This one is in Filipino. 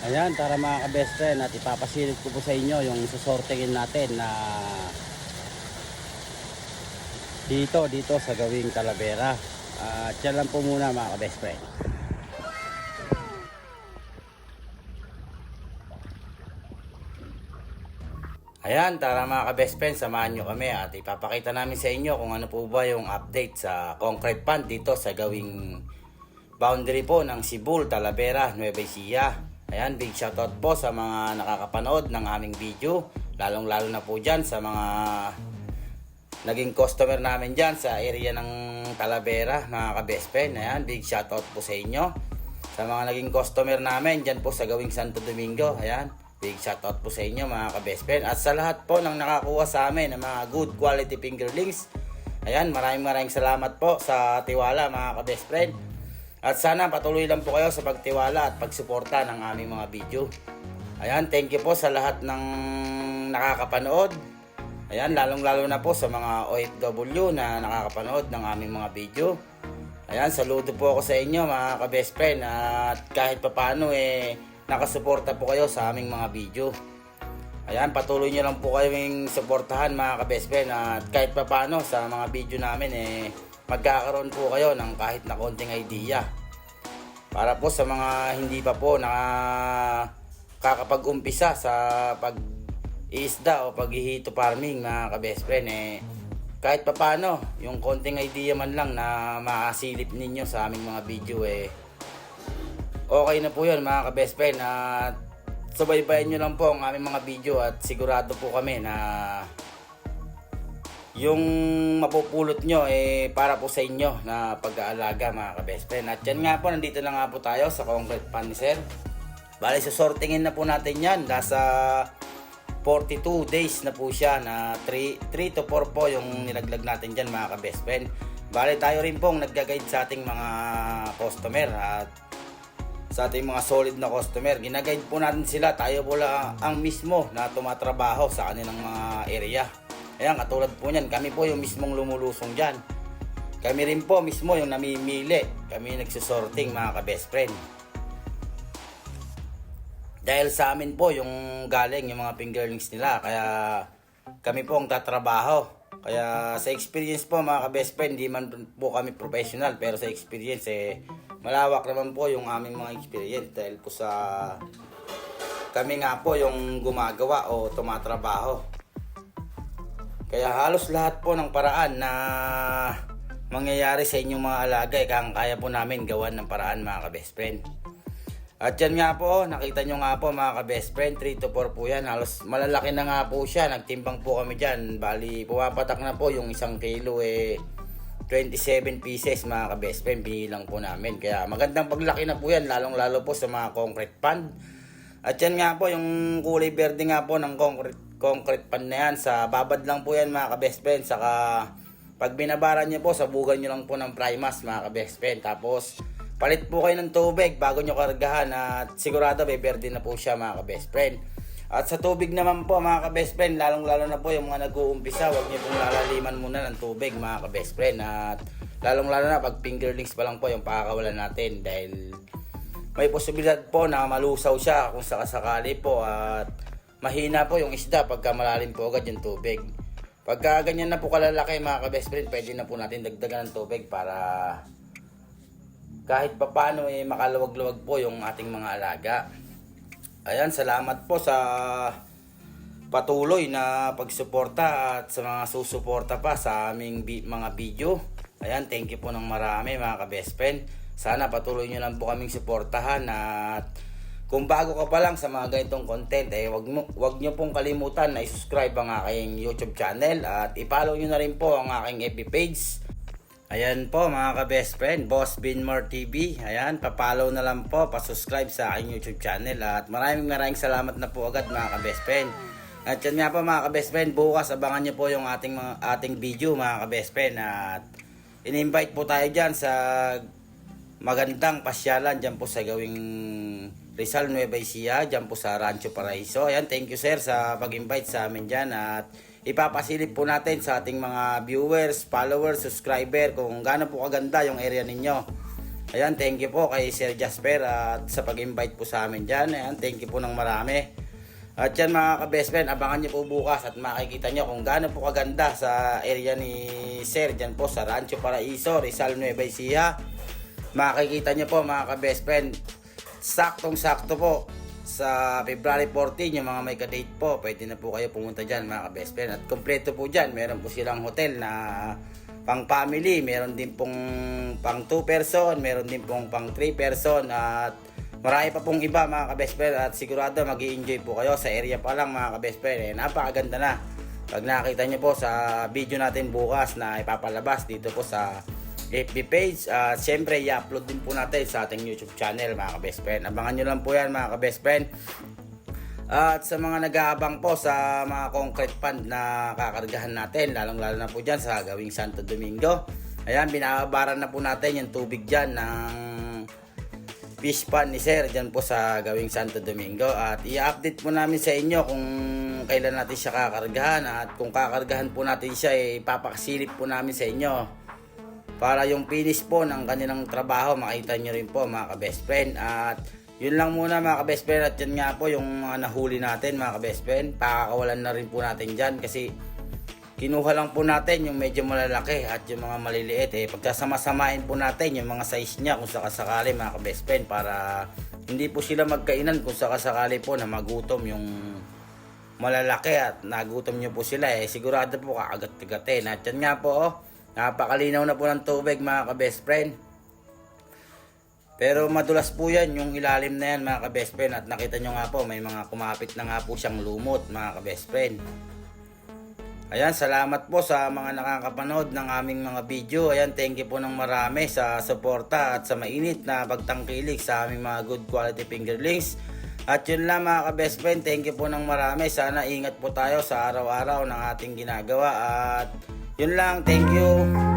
Ayan, para mga ka-best friend at ipapasilip ko po sa inyo yung susortingin natin na dito, dito sa gawing Talavera. At yan lang po muna mga ka-best friend. Ayan, tara mga ka-best friend, samahan nyo kami at ipapakita namin sa inyo kung ano po ba yung update sa concrete pond dito sa gawing boundary po ng Cebu, Talavera, Nueva Ecija. Ayan, big shoutout po sa mga nakakapanood ng aming video, lalong lalo na po dyan sa mga naging customer namin dyan sa area ng Talavera, mga ka-best friend. Ayan, big shoutout po sa inyo. Sa mga naging customer namin dyan po sa gawing Santo Domingo. Ayan, big shoutout po sa inyo mga ka-best friend. At sa lahat po ng nakakuha sa amin ng mga good quality fingerlings. Ayan, maraming maraming salamat po sa tiwala mga ka-best friend. At sana patuloy lang po kayo sa pagtiwala at pagsuporta ng aming mga video. Ayan, thank you po sa lahat ng nakakapanood. Ayan, lalong-lalo na po sa mga OFW na nakakapanood ng aming mga video. Ayan, saludo po ako sa inyo mga ka-best friend at kahit papano eh nakasuporta po kayo sa aming mga video. Ayan, patuloy nyo lang po kayong suportahan mga ka-best friend at kahit papano sa mga video namin eh magkakaroon po kayo ng kahit na konting idea. Para po sa mga hindi pa po nakakapag-umpisa sa pag isda o paghihito farming mga ka-best friend eh kahit papano yung konting idea man lang na makasilip ninyo sa aming mga video eh okay na po yun mga ka-best friend at subaybayan nyo lang po ang aming mga video at sigurado po kami na yung mapupulot nyo eh para po sa inyo na pag-aalaga mga ka-best friend. At yan nga po, nandito na nga po tayo sa concrete pan ni Sir. Bali, susortingin na po natin yan. Nasa 42 days na po siya na 3, 3 to 4 po yung nilaglag natin dyan mga ka-best friend. Bali, tayo rin pong nagga-guide sa ating mga customer at sa ating mga solid na customer. Ginaguide po natin sila. Tayo po lang ang mismo na tumatrabaho sa kanilang mga area. Ayan, katulad po niyan, kami po yung mismong lumulusong dyan. Kami rin po mismo yung namimili. Kami nagsusorting mga ka-best friend. Dahil sa amin po yung galing yung mga fingerlings nila. Kaya kami po ang tatrabaho. Kaya sa experience po mga ka-best friend, hindi man po kami professional. Pero sa experience eh, malawak naman po yung aming mga experience. Dahil po sa kami nga po yung gumagawa o tumatrabaho. Kaya halos lahat po ng paraan na mangyayari sa inyong mga alaga, eh, kaya po namin gawan ng paraan mga ka-best friend. At yan nga po, nakita nyo nga po mga ka-best friend, 3 to 4 po yan. Halos malalaki na nga po siya, nagtimbang po kami dyan. Bali, pumapatak na po yung isang kilo eh, 27 pieces mga ka-best friend, bilang po namin. Kaya magandang paglaki na po yan, lalong lalo po sa mga concrete pond. At yan nga po, yung kulay berde nga po ng concrete, concrete pan na yan. Sa babad lang po yan mga ka-best friend. Saka pag binabaran nyo po, sabugan nyo lang po ng primas mga ka-best friend. Tapos palit po kayo ng tubig bago nyo kargahan at sigurado may berde na po siya mga ka-best friend. At sa tubig naman po mga ka-best friend, lalong lalo na po yung mga nag-uumpisa, huwag nyo pong lalaliman muna ng tubig mga ka-best friend. At lalong lalo na pag fingerlings pa lang po yung pakakawalan natin dahil may posibilidad po na malusaw siya kung sakasakali po at mahina po yung isda pagka malalim po agad yung tubig. Pagka ganyan na po kalalaki mga ka-best friend, pwede na po natin dagdagan ng tubig para kahit papano eh makaluwag-luwag po yung ating mga alaga. Ayan, salamat po sa patuloy na pagsuporta at sa mga susuporta pa sa aming bi- mga video. Ayan, thank you po ng marami mga ka-best friend. Sana patuloy nyo lang po kaming suportahan at kung bago ka pa lang sa mga ganitong content, eh, wag, mo, wag nyo pong kalimutan na i-subscribe ang aking YouTube channel at i-follow nyo na rin po ang aking FB page. Ayan po mga ka-best friend, Boss Binmore TV. Ayan, papalaw na lang po, pasubscribe sa aking YouTube channel at maraming maraming salamat na po agad mga ka-best friend. At yan nga po mga ka-best friend, bukas abangan nyo po yung ating, ating video mga ka-best friend at in-invite po tayo dyan sa magandang pasyalan dyan po sa gawing Rizal Nueva Ecija, dyan po sa Rancho Paraiso. Ayan, thank you sir sa pag-invite sa amin dyan at ipapasilip po natin sa ating mga viewers, followers, subscriber kung gaano po kaganda yung area ninyo. Ayan, thank you po kay Sir Jasper at sa pag-invite po sa amin dyan. Ayan, thank you po ng marami. At yan mga ka-best friend, abangan nyo po bukas at makikita nyo kung gaano po kaganda sa area ni Sir dyan po sa Rancho Paraiso, Rizal Nueva Ecija. Makikita nyo po mga ka-best friend, saktong sakto po sa February 14 yung mga may ka-date po, pwede na po kayo pumunta dyan mga ka-best friend. At kompleto po dyan, meron po silang hotel na pang family, meron din pong pang 2 person, meron din pong pang 3 person at marami pa pong iba mga ka-best friend at sigurado mag enjoy po kayo sa area pa lang mga ka-best friend. Eh, napakaganda na. Pag nakita nyo po sa video natin bukas na ipapalabas dito po sa FB page at syempre i-upload din po natin sa ating YouTube channel mga ka-best friend. Abangan nyo lang po yan mga ka-best friend. At sa mga nag-aabang po sa mga concrete pond na kakargahan natin, lalong-lalo na po dyan sa gawing Santo Domingo. Ayan, binabaran na po natin yung tubig dyan ng fish pond ni Sir dyan po sa gawing Santo Domingo. At i-update po namin sa inyo kung kailan natin siya kakargahan at kung kakargahan po natin siya, eh, ipapakasilip po namin sa inyo para yung finish po ng kanilang trabaho makita nyo rin po mga ka-best friend. At yun lang muna mga ka-best friend. At yan nga po yung mga nahuli natin mga ka-best friend pakakawalan na rin po natin dyan. Kasi kinuha lang po natin yung medyo malalaki at yung mga maliliit eh. Pagkasama-samain po natin yung mga size niya kung sakasakali mga ka-best friend para hindi po sila magkainan kung sakasakali po na magutom yung malalaki at nagutom nyo po sila eh. Sigurado po kakagat-kagatin at yan nga po oh Napakalinaw na po ng tubig mga ka-best friend. Pero madulas po yan yung ilalim na yan mga ka-best friend. At nakita nyo nga po may mga kumapit na nga po siyang lumot mga ka-best friend. Ayan, salamat po sa mga nakakapanood ng aming mga video. Ayan, thank you po ng marami sa suporta at sa mainit na pagtangkilik sa aming mga good quality fingerlings. At yun lang mga ka-best friend, thank you po ng marami. Sana ingat po tayo sa araw-araw ng ating ginagawa. At yun lang, thank you.